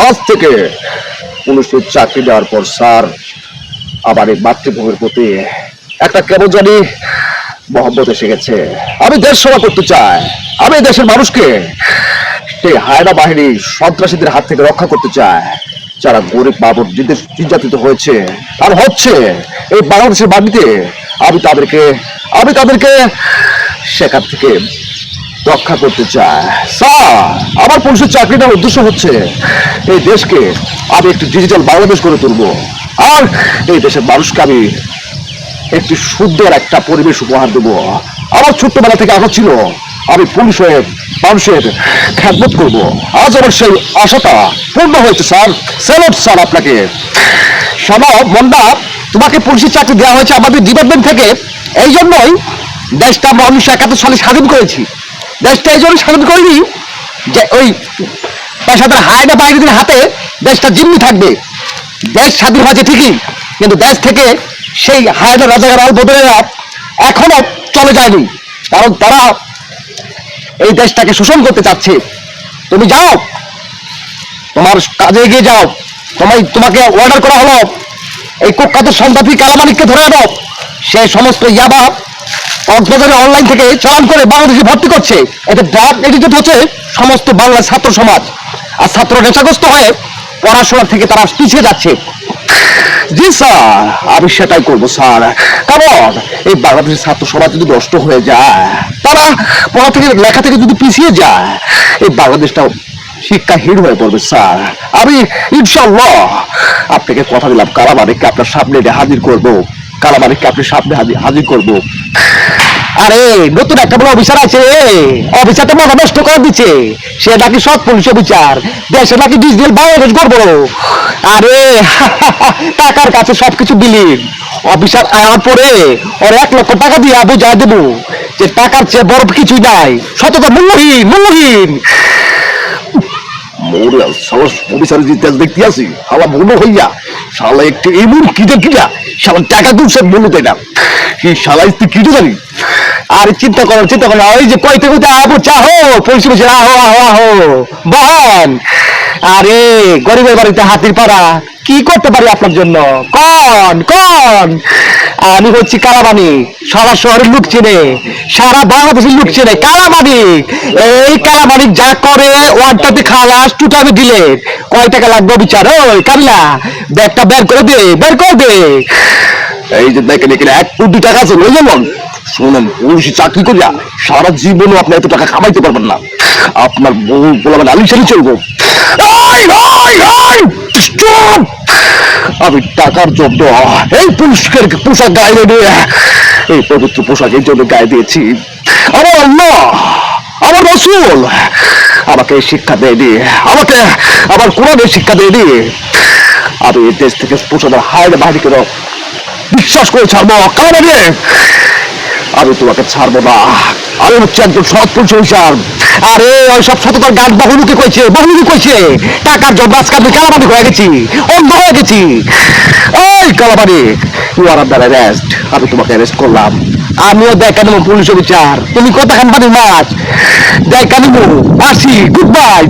আজ- থেকে পুলিশের চাকরি দেওয়ার পর স্যার আবার এই মাতৃভূমির প্রতি একটা কেমন জানি মহব্বত এসে গেছে আমি দেশ সেবা করতে চাই আমি দেশের মানুষকে সেই হায়না বাহিনী সন্ত্রাসীদের হাত থেকে রক্ষা করতে চায় যারা গরিব বাবুর নির্যাতিত হয়েছে আর হচ্ছে এই বাংলাদেশের মাটিতে আমি তাদেরকে আমি তাদেরকে সেখান থেকে রক্ষা করতে চায় স্যার, আমার পুলিশের চাকরিটার উদ্দেশ্য হচ্ছে এই দেশকে আমি একটি ডিজিটাল বাংলাদেশ করে তুলবো। আর এই দেশের মানুষকে আমি একটি সুন্দর একটা পরিবেশ উপহার দেব। আমার ছোট্টবেলা থেকে আশা ছিল, আমি পুলিশ হয়ে মানুষের খ্যাতবোধ করব। আজ আমার সেই আশাটা পূর্ণ হয়েছে, স্যার। স্যালুট স্যার, আপনাকে। শোনো মন্দা তোমাকে পুলিশের চাকরি দেওয়া হয়েছে আমাদের ডিপার্টমেন্ট থেকে। এই জন্যই দেশটা আমরা উনিশশো একাত্তর সালে স্বাধীন করেছি। দেশটা এই জন্য স্বাধীন করিনি যে ওই পেশাদার হায়না বাহিনীদের হাতে দেশটা জিম্মি থাকবে। দেশ স্বাধীন হয়েছে ঠিকই, কিন্তু দেশ থেকে সেই হায়না রাজাকার আল বদলেরা এখনও চলে যায়নি। কারণ তারা এই দেশটাকে শোষণ করতে চাচ্ছে। তুমি যাও, তোমার কাজে এগিয়ে যাও। তোমায় তোমাকে অর্ডার করা হলো। এই কুখ্যাত সন্ত্রাসী কালামানিককে ধরে আনো। সে সমস্ত ইয়াবা কক্সবাজারে অনলাইন থেকে চালান করে বাংলাদেশে ভর্তি করছে। এতে ড্রাগ এডিটেড হচ্ছে সমস্ত বাংলার ছাত্র সমাজ। আর ছাত্র নেশাগ্রস্ত হয়ে পড়াশোনা থেকে তারা পিছিয়ে যাচ্ছে। জি স্যার, আমি সেটাই করব স্যার। কারণ এই বাংলাদেশের ছাত্র সমাজ যদি নষ্ট হয়ে যায়, তারা পড়া থেকে, লেখা থেকে যদি পিছিয়ে যায়, এই বাংলাদেশটাও হয়ে পড়বে, স্যার। আমি ইনশাল্লাহ আপনাকে কথা দিলাম, কালামানিককে আপনার সামনে হাজির করব। কালামানিককে আপনার সামনে হাজির করব। আরে, নতুন একটা বড় অফিসার আছে। অফিসারটা নষ্ট করে দিচ্ছে। সে নাকি সৎ পুলিশ অফিসার। নাকি ডিজিটাল আরে, টাকার কাছে সবকিছু বিলীন। অফিসার আয়ার পরে ওর এক লক্ষ টাকা দিয়ে বুঝাই দেবো। যে টাকার চেয়ে বড় কিছুই নাই। সততা মূল্যহীন মূল্যহীন। মোরে সাহস অফিসারের যে দেখতে আসি শালা মনে হইয়া, শালা একটু এমন কিটা কিটা শালা টাকা দুশো মনে তাই না। এই শালা তুই কিটো জানি আর চিন্তা করো চিন্তা করো ওই যে কয়তে কইতে আবো চাহো পরিষে বসে আহো আহো আহো বহন। আরে, গরিবের বাড়িতে হাতির পাড়া, কি করতে পারি আপনার জন্য? কন কন। আমি হচ্ছি কালামানি সারা শহরের লোক চেনে, সারা বাংলাদেশের লোক চেনে কালামানিক এই কালামানিক যা করে, ওয়ানটাতে খালাস টুটা আমি দিলে, কয় টাকা লাগবে বিচার? ওই কামলা ব্যাগটা বের করে দে, বের করে দে। এই যে দেখেন, এখানে এক কোটি টাকা আছে, লই যেমন। শুনেন পুলিশে চাকরি করিয়া সারা জীবনও আপনি এত টাকা কামাইতে পারবেন না। আপনার বউ বলাবেন আলিশালি চলবো। এই, stop! আমি টাকার জন্য এই পুরস্কার পোশাক গায়ে নিয়ে এই পবিত্র পোশাক এই জন্য গায়ে দিয়েছি। আমার আল্লাহ আমার রসুল আমাকে শিক্ষা দেয়নি আমাকে আমার কোরআনের শিক্ষা দেয়নি আমি দেশ থেকে পোশাকের হায়না বাহিনীকে বিশ্বাস করে ছাড়বো কারণ আমি তোমাকে ছাড়বো না। আমি হচ্ছে একজন সৎ পুরুষ আরে। ওই সব সততার গাছ বহুমুখী কইছে বহুমুখী কইছে টাকার জন্য আজকে আমি কালাবাদি হয়ে গেছি, অন্ধ হয়ে গেছি। ওই কালাবাদি ইউ আর আন্ডার অ্যারেস্ট আমি তোমাকে অ্যারেস্ট করলাম। আমিও দেখা নেব পুলিশ বিচার তুমি কথা খান পানি মাছ? দেখা নেব। আসি গুড বাই